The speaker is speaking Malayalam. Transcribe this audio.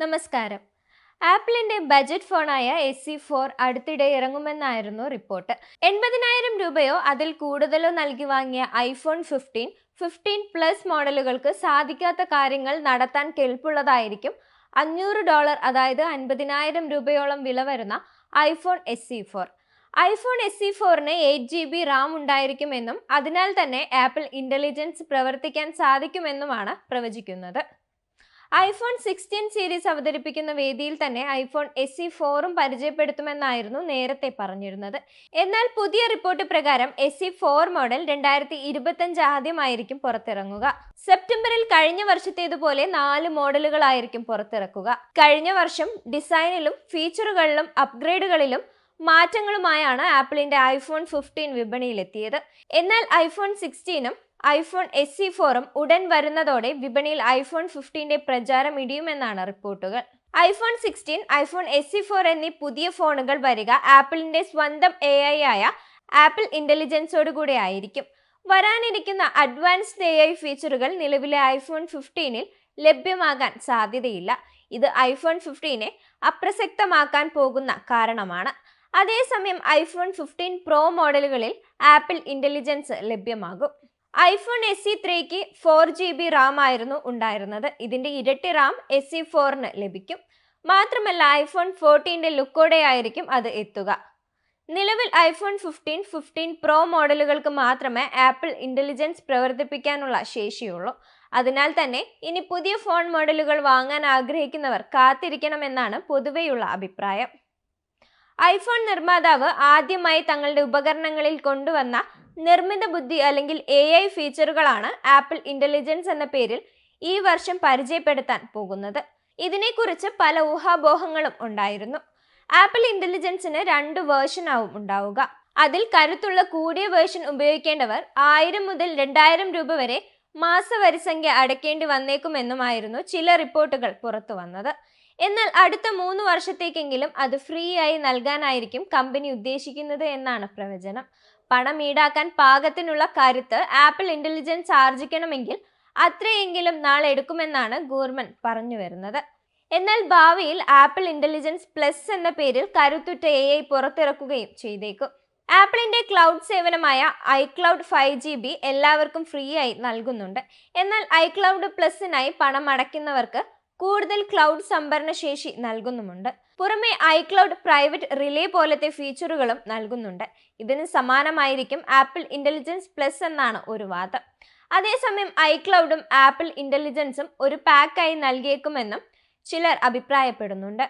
നമസ്കാരം. ആപ്പിളിന്റെ ബജറ്റ് ഫോണായ എസ് സി ഫോർ അടുത്തിടെ ഇറങ്ങുമെന്നായിരുന്നു റിപ്പോർട്ട്. എൺപതിനായിരം രൂപയോ അതിൽ കൂടുതലോ നൽകി വാങ്ങിയ ഐഫോൺ ഫിഫ്റ്റീൻ ഫിഫ്റ്റീൻ പ്ലസ് മോഡലുകൾക്ക് സാധിക്കാത്ത കാര്യങ്ങൾ നടത്താൻ കെൽപ്പുള്ളതായിരിക്കും അഞ്ഞൂറ് ഡോളർ അതായത് അൻപതിനായിരം രൂപയോളം വില വരുന്ന iPhone S C four. IPhone S C ഫോറിന് eight G B RAM ഉണ്ടായിരിക്കുമെന്നും അതിനാൽ തന്നെ ആപ്പിൾ ഇന്റലിജൻസ് പ്രവർത്തിക്കാൻ സാധിക്കുമെന്നുമാണ് പ്രവചിക്കുന്നത്. ഐഫോൺ സിക്സ്റ്റീൻ സീരീസ് അവതരിപ്പിക്കുന്ന വേദിയിൽ തന്നെ ഐഫോൺ എസ് സി ഫോറും പരിചയപ്പെടുത്തുമെന്നായിരുന്നു നേരത്തെ പറഞ്ഞിരുന്നത്. എന്നാൽ പുതിയ റിപ്പോർട്ട് പ്രകാരം എസ് സി ഫോർ മോഡൽ രണ്ടായിരത്തി ഇരുപത്തഞ്ച് ആദ്യമായിരിക്കും പുറത്തിറങ്ങുക. സെപ്റ്റംബറിൽ കഴിഞ്ഞ വർഷത്തേതുപോലെ നാല് മോഡലുകളായിരിക്കും പുറത്തിറക്കുക. കഴിഞ്ഞ വർഷം ഡിസൈനിലും ഫീച്ചറുകളിലും അപ്ഗ്രേഡുകളിലും മാറ്റങ്ങളുമായാണ് ആപ്പിളിന്റെ ഐഫോൺ ഫിഫ്റ്റീൻ വിപണിയിലെത്തിയത്. എന്നാൽ ഐഫോൺ സിക്സ്റ്റീനും ഐഫോൺ എസ് സി ഫോറും ഉടൻ വരുന്നതോടെ വിപണിയിൽ ഐഫോൺ ഫിഫ്റ്റീന്റെ പ്രചാരം ഇടിയുമെന്നാണ് റിപ്പോർട്ടുകൾ. IPhone sixteen iPhone S C four എന്നീ പുതിയ ഫോണുകൾ വരിക ആപ്പിളിന്റെ സ്വന്തം എ ഐ ആയ ആപ്പിൾ ഇന്റലിജൻസോട് കൂടെ ആയിരിക്കും. വരാനിരിക്കുന്ന അഡ്വാൻസ്ഡ് എ ഐ ഫീച്ചറുകൾ നിലവിലെ ഐഫോൺ ഫിഫ്റ്റീനിൽ ലഭ്യമാകാൻ സാധ്യതയില്ല. ഇത് ഐഫോൺ ഫിഫ്റ്റീനെ അപ്രസക്തമാക്കാൻ പോകുന്ന കാരണമാണ്. അതേസമയം ഐഫോൺ ഫിഫ്റ്റീൻ പ്രോ മോഡലുകളിൽ ആപ്പിൾ ഇന്റലിജൻസ് ലഭ്യമാകും. ഐഫോൺ എസ് സി ത്രീക്ക് ഫോർ ജി ബി റാം ആയിരുന്നു ഉണ്ടായിരുന്നത്. ഇതിന്റെ ഇരട്ടി റാം എസ് സി ഫോറിന് ലഭിക്കും. മാത്രമല്ല ഐഫോൺ ഫോർട്ടീന്റെ ലുക്കോടെ ആയിരിക്കും അത് എത്തുക. നിലവിൽ ഐഫോൺ ഫിഫ്റ്റീൻ ഫിഫ്റ്റീൻ പ്രോ മോഡലുകൾക്ക് മാത്രമേ ആപ്പിൾ ഇന്റലിജൻസ് പ്രവർത്തിപ്പിക്കാനുള്ള ശേഷിയുള്ളൂ. അതിനാൽ തന്നെ ഇനി പുതിയ ഫോൺ മോഡലുകൾ വാങ്ങാൻ ആഗ്രഹിക്കുന്നവർ കാത്തിരിക്കണമെന്നാണ് പൊതുവെയുള്ള അഭിപ്രായം. ഐഫോൺ നിർമ്മാതാവ് ആദ്യമായി തങ്ങളുടെ ഉപകരണങ്ങളിൽ കൊണ്ടുവന്ന നിർമ്മിത ബുദ്ധി അല്ലെങ്കിൽ എ ഐ ഫീച്ചറുകളാണ് ആപ്പിൾ ഇന്റലിജൻസ് എന്ന പേരിൽ ഈ വർഷം പരിചയപ്പെടുത്താൻ പോകുന്നത്. ഇതിനെക്കുറിച്ച് പല ഊഹാപോഹങ്ങളും ഉണ്ടായിരുന്നു. ആപ്പിൾ ഇന്റലിജൻസിന് രണ്ട് വേർഷൻ ആവും ഉണ്ടാവുക. അതിൽ കരുത്തുള്ള കൂടിയ വേർഷൻ ഉപയോഗിക്കേണ്ടവർ ആയിരം മുതൽ രണ്ടായിരം രൂപ വരെ മാസവരിസംഖ്യ അടയ്ക്കേണ്ടി വന്നേക്കുമെന്നുമായിരുന്നു ചില റിപ്പോർട്ടുകൾ പുറത്തു വന്നത് എന്നാൽ അടുത്ത മൂന്ന് വർഷത്തേക്കെങ്കിലും അത് ഫ്രീ ആയി നൽകാനായിരിക്കും കമ്പനി ഉദ്ദേശിക്കുന്നത് എന്നാണ് പ്രവചനം. പണം ഈടാക്കാൻ പാകത്തിനുള്ള കരുത്ത് ആപ്പിൾ ഇന്റലിജൻസ് ആർജിക്കണമെങ്കിൽ അത്രയെങ്കിലും നാളെ എടുക്കുമെന്നാണ് ഗൂർമൻ പറഞ്ഞു വരുന്നത്. എന്നാൽ ഭാവിയിൽ ആപ്പിൾ ഇന്റലിജൻസ് പ്ലസ് എന്ന പേരിൽ കരുത്തുറ്റ എ ഐ പുറത്തിറക്കുകയും ചെയ്തേക്കും. ആപ്പിളിന്റെ ക്ലൗഡ് സേവനമായ ഐക്ലൗഡ് ഫൈവ് ജി ബി എല്ലാവർക്കും ഫ്രീ ആയി നൽകുന്നുണ്ട്. എന്നാൽ ഐക്ലൗഡ് പ്ലസിനായി പണം അടയ്ക്കുന്നവർക്ക് കൂടുതൽ ക്ലൗഡ് സംഭരണ ശേഷി നൽകുന്നുമുണ്ട്. പുറമെ ഐക്ലൗഡ് പ്രൈവറ്റ് റിലേ പോലത്തെ ഫീച്ചറുകളും നൽകുന്നുണ്ട്. ഇതിന് സമാനമായിരിക്കും ആപ്പിൾ ഇന്റലിജൻസ് പ്ലസ് എന്നാണ് ഒരു വാദം. അതേസമയം ഐക്ലൗഡും ആപ്പിൾ ഇന്റലിജൻസും ഒരു പാക്കായി നൽകിയേക്കുമെന്നും ചിലർ അഭിപ്രായപ്പെടുന്നുണ്ട്.